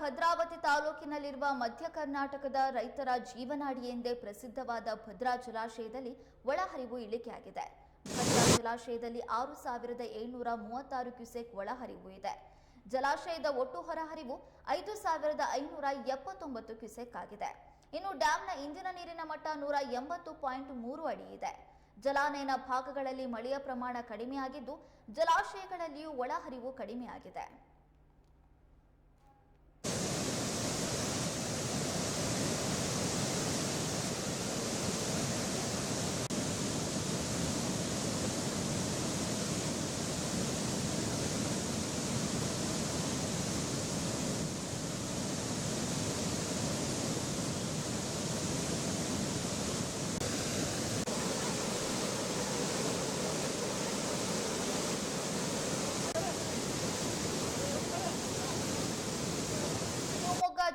ಭದ್ರಾವತಿ ತಾಲೂಕಿನಲ್ಲಿರುವ ಮಧ್ಯ ಕರ್ನಾಟಕದ ರೈತರ ಜೀವನಾಡಿ ಎಂದೇ ಪ್ರಸಿದ್ಧವಾದ ಭದ್ರಾ ಜಲಾಶಯದಲ್ಲಿ ಒಳಹರಿವು ಇಳಿಕೆಯಾಗಿದೆ. ಭದ್ರಾ ಜಲಾಶಯದಲ್ಲಿ ಆರು ಸಾವಿರದ ಏಳ್ನೂರ ಮೂವತ್ತಾರು ಕ್ಯೂಸೆಕ್ ಒಳಹರಿವು ಇದೆ. ಜಲಾಶಯದ ಒಟ್ಟು ಹೊರಹರಿವು ಐದು ಸಾವಿರದ ಐನೂರ ಎಪ್ಪತ್ತೊಂಬತ್ತು ಕ್ಯೂಸೆಕ್ ಆಗಿದೆ. ಇನ್ನು ಡ್ಯಾಂನ ಇಂದಿನ ನೀರಿನ ಮಟ್ಟ ನೂರ ಎಂಬತ್ತು ಪಾಯಿಂಟ್ ಮೂರು ಅಡಿ ಇದೆ. ಜಲಾನಯನ ಭಾಗಗಳಲ್ಲಿ ಮಳೆಯ ಪ್ರಮಾಣ ಕಡಿಮೆಯಾಗಿದ್ದು ಜಲಾಶಯಗಳಲ್ಲಿಯೂ ಒಳಹರಿವು ಕಡಿಮೆಯಾಗಿದೆ.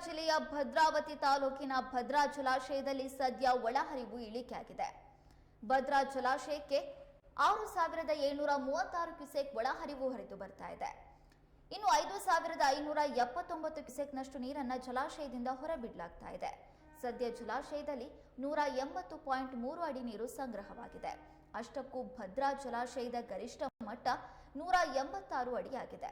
ಜಿಲ್ಲೆಯ ಭದ್ರಾವತಿ ತಾಲೂಕಿನ ಭದ್ರಾ ಜಲಾಶಯದಲ್ಲಿ ಸದ್ಯ ಒಳಹರಿವು ಇಳಿಕೆಯಾಗಿದೆ. ಭದ್ರಾ ಜಲಾಶಯಕ್ಕೆ ಆರು ಸಾವಿರದ ಏಳ್ನೂರ ಮೂವತ್ತಾರು ಕ್ಯೂಸೆಕ್ ಒಳಹರಿವು ಹರಿದು ಬರ್ತಾ ಇದೆ. ಇನ್ನು ಐದು ಸಾವಿರದ ಐನೂರ ಎಪ್ಪತ್ತೊಂಬತ್ತು ಕ್ಯೂಸೆಕ್ನಷ್ಟು ನೀರನ್ನ ಜಲಾಶಯದಿಂದ ಹೊರಬಿಡಲಾಗ್ತಾ ಇದೆ. ಸದ್ಯ ಜಲಾಶಯದಲ್ಲಿ ನೂರ ಎಂಬತ್ತು ಪಾಯಿಂಟ್ ಮೂರು ಅಡಿ ನೀರು ಸಂಗ್ರಹವಾಗಿದೆ. ಅಷ್ಟಕ್ಕೂ ಭದ್ರಾ ಜಲಾಶಯದ ಗರಿಷ್ಠ ಮಟ್ಟ ನೂರ ಎಂಬತ್ತಾರು ಅಡಿಯಾಗಿದೆ.